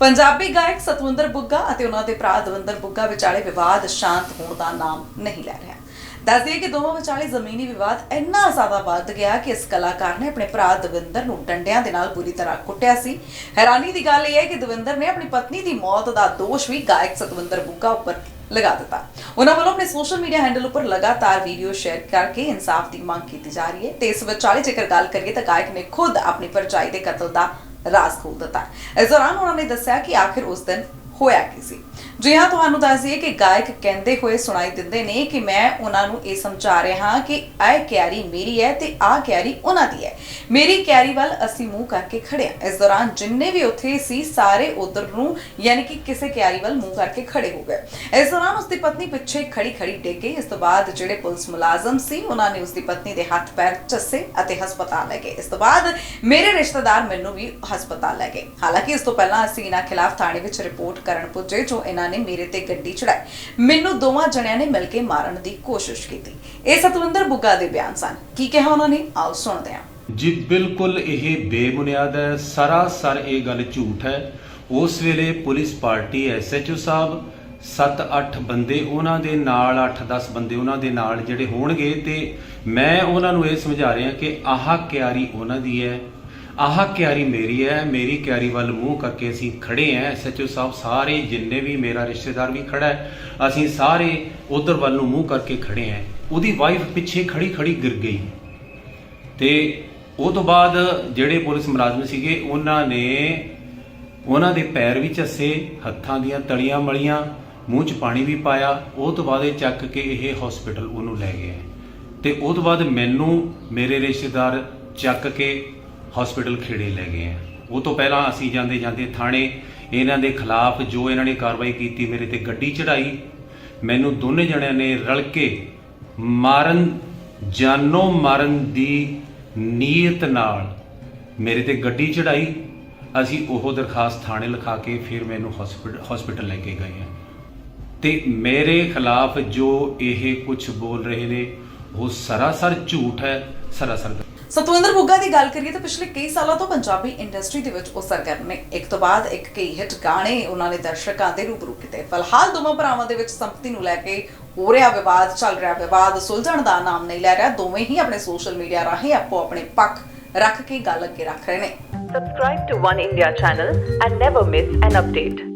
ਪੰਜਾਬੀ ਗਾਇਕ ਸਤਵਿੰਦਰ ਬੁੱਗਾ ਅਤੇ ਉਹਨਾਂ ਦੇ ਭਰਾ ਦਵਿੰਦਰ ਬੁੱਗਾ ਵਿਚਾਲੇ ਵਿਵਾਦ ਸ਼ਾਂਤ ਹੋਣ ਦਾ ਨਾਮ ਨਹੀਂ ਲੈ ਰਿਹਾ। ਦੱਸ ਦਈਏ ਕਿ ਦੋਵਾਂ ਵਿਚਾਲੇ ਜ਼ਮੀਨੀ ਵਿਵਾਦ ਇੰਨਾ ਜ਼ਿਆਦਾ ਵੱਧ ਗਿਆ ਕਿ ਇਸ ਕਲਾਕਾਰ ਨੇ ਆਪਣੇ ਭਰਾ ਦਵਿੰਦਰ ਨੂੰ ਡੰਡਿਆਂ ਦੇ ਨਾਲ ਬੁਰੀ ਤਰ੍ਹਾਂ ਕੁੱਟਿਆ ਸੀ। ਹੈਰਾਨੀ ਦੀ ਗੱਲ ਇਹ ਹੈ ਕਿ ਦਵਿੰਦਰ ਨੇ ਆਪਣੀ ਪਤਨੀ ਦੀ ਮੌਤ ਦਾ ਦੋਸ਼ ਵੀ ਗਾਇਕ ਸਤਵਿੰਦਰ ਬੁੱਗਾ ਉੱਪਰ ਲਗਾ ਦਿੱਤਾ। ਉਹਨਾਂ ਵੱਲੋਂ ਆਪਣੇ ਸੋਸ਼ਲ ਮੀਡੀਆ ਹੈਂਡਲ ਉੱਪਰ ਲਗਾਤਾਰ ਵੀਡੀਓ ਸ਼ੇਅਰ ਕਰਕੇ ਇਨਸਾਫ ਦੀ ਮੰਗ ਕੀਤੀ ਜਾ ਰਹੀ ਹੈ ਤੇ ਇਸ ਵਿਚਾਲੇ ਜੇਕਰ ਗੱਲ ਕਰੀਏ ਤਾਂ ਗਾਇਕ ਨੇ ਖੁਦ ਆਪਣੀ ਪਰਚਾਈ ਦੇ ਕਤਲ ਦਾ ਰਾਜ਼ ਖੋਲ ਦਿੱਤਾ ਇਸ ਦੌਰਾਨ ਉਹਨਾਂ ਨੇ ਦੱਸਿਆ ਕਿ ਆਖਿਰ ਉਸ ਦਿਨ ਹੋਇਆ ਕੀ ਸੀ? ਜੀ ਹਾਂ, ਤੁਹਾਨੂੰ ਦੱਸ ਦਈਏ ਕਿ ਗਾਇਕ ਕਹਿੰਦੇ ਹੋਏ ਸੁਣਾਈ ਦਿੰਦੇ ਨੇ ਕਿ ਮੈਂ ਉਹਨਾਂ ਨੂੰ ਇਹ ਸਮਝਾ ਰਿਹਾ ਹਾਂ ਕਿ ਇਹ ਕਿਆਰੀ ਮੇਰੀ ਹੈ ਤੇ ਆਹ ਕਿਆਰੀ ਉਹਨਾਂ ਦੀ ਹੈ। ਮੇਰੀ ਕਿਆਰੀ ਵੱਲ ਅਸੀਂ ਮੂੰਹ ਕਰਕੇ ਖੜੇ ਹਾਂ। ਇਸ ਦੌਰਾਨ ਜਿੰਨੇ ਵੀ ਉੱਥੇ ਸੀ, ਸਾਰੇ ਉਧਰ ਨੂੰ ਯਾਨੀ ਕਿ ਕਿਸੇ ਕਿਆਰੀ ਵੱਲ ਮੂੰਹ ਕਰਕੇ ਖੜੇ ਹੋ ਗਏ। ਇਸ ਦੌਰਾਨ ਉਸਦੀ ਪਤਨੀ ਪਿੱਛੇ ਖੜੀ ਖੜੀ ਡਿੱਗ ਗਈ। ਇਸ ਤੋਂ ਬਾਅਦ ਜਿਹੜੇ ਪੁਲਿਸ ਮੁਲਾਜ਼ਮ ਸੀ, ਉਹਨਾਂ ਨੇ ਉਸਦੀ ਪਤਨੀ ਦੇ ਹੱਥ ਪੈਰ ਚੱਸੇ ਅਤੇ ਹਸਪਤਾਲ ਲੈ ਗਏ। ਇਸ ਤੋਂ ਬਾਅਦ ਮੇਰੇ ਰਿਸ਼ਤੇਦਾਰ ਮੈਨੂੰ ਵੀ ਹਸਪਤਾਲ ਲੈ ਗਏ। ਹਾਲਾਂਕਿ ਇਸ ਤੋਂ ਪਹਿਲਾਂ ਅਸੀਂ ਇਹਨਾਂ ਖਿਲਾਫ ਥਾਣੇ ਵਿੱਚ ਰਿਪੋਰਟ ਕਰਨ ਪੁੱਜੇ ਜੋ ਇਹਨਾਂ ਨੇ ਮੇਰੇ ਤੇ ਗੱਡੀ ਚੜਾਈ। ਮੈਨੂੰ ਦੋਵਾਂ ਜਣਿਆਂ ਨੇ ਮਿਲ ਕੇ ਮਾਰਨ ਦੀ ਕੋਸ਼ਿਸ਼ ਕੀਤੀ। ਇਹ ਸਤਵਿੰਦਰ ਬੁੱਗਾ ਦੇ ਬਿਆਨ ਸਨ। ਕੀ ਕਿਹਾ ਉਹਨਾਂ ਨੇ? ਆਓ ਸੁਣਦੇ ਹਾਂ। ਜੀ, ਬਿਲਕੁਲ ਇਹ ਬੇਬੁਨਿਆਦ ਹੈ। ਸਰਾਸਰ ਇਹ ਗੱਲ ਝੂਠ ਹੈ। ਉਸ ਵੇਲੇ ਪੁਲਿਸ ਪਾਰਟੀ ਐਸਐਚਓ ਸਾਹਿਬ 7-8 ਬੰਦੇ ਉਹਨਾਂ ਦੇ ਨਾਲ 8-10 ਬੰਦੇ ਉਹਨਾਂ ਦੇ ਨਾਲ ਜਿਹੜੇ ਹੋਣਗੇ ਤੇ ਮੈਂ ਉਹਨਾਂ ਨੂੰ ਇਹ ਸਮਝਾ ਰਿਹਾ ਕਿ ਆਹ ਕਿਆਰੀ ਉਹਨਾਂ ਦੀ ਹੈ। ਆਹ ਕਿਆਰੀ ਮੇਰੀ ਹੈ, ਮੇਰੀ ਕਿਆਰੀ ਵੱਲ ਮੂੰਹ ਕਰਕੇ ਅਸੀਂ ਖੜੇ ਆਂ ਐਸਐਚਓ ਸਾਹਿਬ ਸਾਰੇ ਜਿੰਨੇ ਵੀ ਮੇਰਾ ਰਿਸ਼ਤੇਦਾਰ ਵੀ ਖੜਾ ਹੈ, ਅਸੀਂ ਸਾਰੇ ਉਧਰ ਵੱਲ ਨੂੰ ਮੂੰਹ ਕਰਕੇ ਖੜੇ ਆਂ ਉਹਦੀ ਵਾਈਫ ਪਿੱਛੇ ਖੜੀ ਖੜੀ ਗਿਰ ਗਈ। ਤੇ ਉਹ ਤੋਂ ਬਾਅਦ ਜਿਹੜੇ ਪੁਲਿਸ ਮੁਲਾਜ਼ਮ ਸੀਗੇ, ਉਹਨਾਂ ਨੇ ਉਹਨਾਂ ਦੇ ਪੈਰ ਵੀ ਝੱਸੇ, ਹੱਥਾਂ ਦੀਆਂ ਤਲੀਆਂ ਮਲੀਆਂ, ਮੂੰਹ 'ਚ ਪਾਣੀ ਵੀ ਪਾਇਆ। ਉਹ ਤੋਂ ਬਾਅਦ ਇਹ ਚੱਕ ਕੇ ਇਹ ਹਸਪੀਟਲ ਉਹਨੂੰ ਲੈ ਗਏ। ਤੇ ਉਹ ਤੋਂ ਬਾਅਦ ਮੈਨੂੰ ਮੇਰੇ ਰਿਸ਼ਤੇਦਾਰ ਚੱਕ ਕੇ ਹਸਪੀਟਲ ਖੇੜੇ ਲੈ ਗਏ ਆ। ਉਹ ਤੋਂ ਪਹਿਲਾਂ ਅਸੀਂ ਜਾਂਦੇ ਜਾਂਦੇ ਥਾਣੇ, ਇਹਨਾਂ ਦੇ ਖਿਲਾਫ ਜੋ ਇਹਨਾਂ ਨੇ ਕਾਰਵਾਈ ਕੀਤੀ, ਮੇਰੇ ਤੇ ਗੱਡੀ ਚੜਾਈ ਮੈਨੂੰ ਦੋਨੇ ਜਣਿਆਂ ਨੇ ਰਲ ਕੇ ਮਾਰਨ, ਜਾਨੋਂ ਮਾਰਨ ਦੀ ਨੀਅਤ ਨਾਲ ਮੇਰੇ ਤੇ ਗੱਡੀ ਚੜਾਈ ਅਸੀਂ ਉਹ ਦਰਖਾਸਤ ਥਾਣੇ ਲਿਖਾ ਕੇ ਫਿਰ ਮੈਨੂੰ ਹਸਪੀਟਲ ਹਸਪੀਟਲ ਲੈ ਕੇ ਗਏ ਆ। ਤੇ ਮੇਰੇ ਖਿਲਾਫ ਜੋ ਇਹ ਕੁਝ ਬੋਲ ਰਹੇ ਨੇ, ਉਹ ਸਰਾਸਰ ਝੂਠ ਹੈ, ਸਰਾਸਰ ਸਤਵਿੰਦਰ ਬੁੱਗਾ ਦੀ ਗੱਲ ਕਰੀਏ ਤਾਂ ਪਿਛਲੇ ਕਈ ਸਾਲਾਂ ਤੋਂ ਪੰਜਾਬੀ ਇੰਡਸਟਰੀ ਦੇ ਵਿੱਚ ਉਹ ਸਰਗਰਮ ਨੇ। ਇੱਕ ਤੋਂ ਬਾਅਦ ਇੱਕ ਕਈ ਹਿੱਟ ਗਾਣੇ ਉਹਨਾਂ ਨੇ ਦਰਸ਼ਕਾਂ ਦੇ ਰੂਬਰੂ ਕੀਤੇ। ਫਿਲਹਾਲ ਦੋਵਾਂ ਭਰਾਵਾਂ ਦੇ ਵਿੱਚ ਸੰਪਤੀ ਨੂੰ ਲੈ ਕੇ ਹੋ ਰਿਹਾ ਵਿਵਾਦ, ਚੱਲ ਰਿਹਾ ਵਿਵਾਦ। ਸੁਲਝਣ ਦਾ ਨਾਮ ਨਹੀਂ ਲੈ ਰਿਹਾ। ਦੋਵੇਂ ਹੀ ਆਪਣੇ ਸੋਸ਼ਲ ਮੀਡੀਆ ਰਾਹੀਂ ਆਪੋ ਆਪਣੇ ਪੱਖ ਰੱਖ ਕੇ ਗੱਲ ਅੱਗੇ ਰੱਖ ਰਹੇ ਨੇ। Subscribe to One India channel and never miss an update.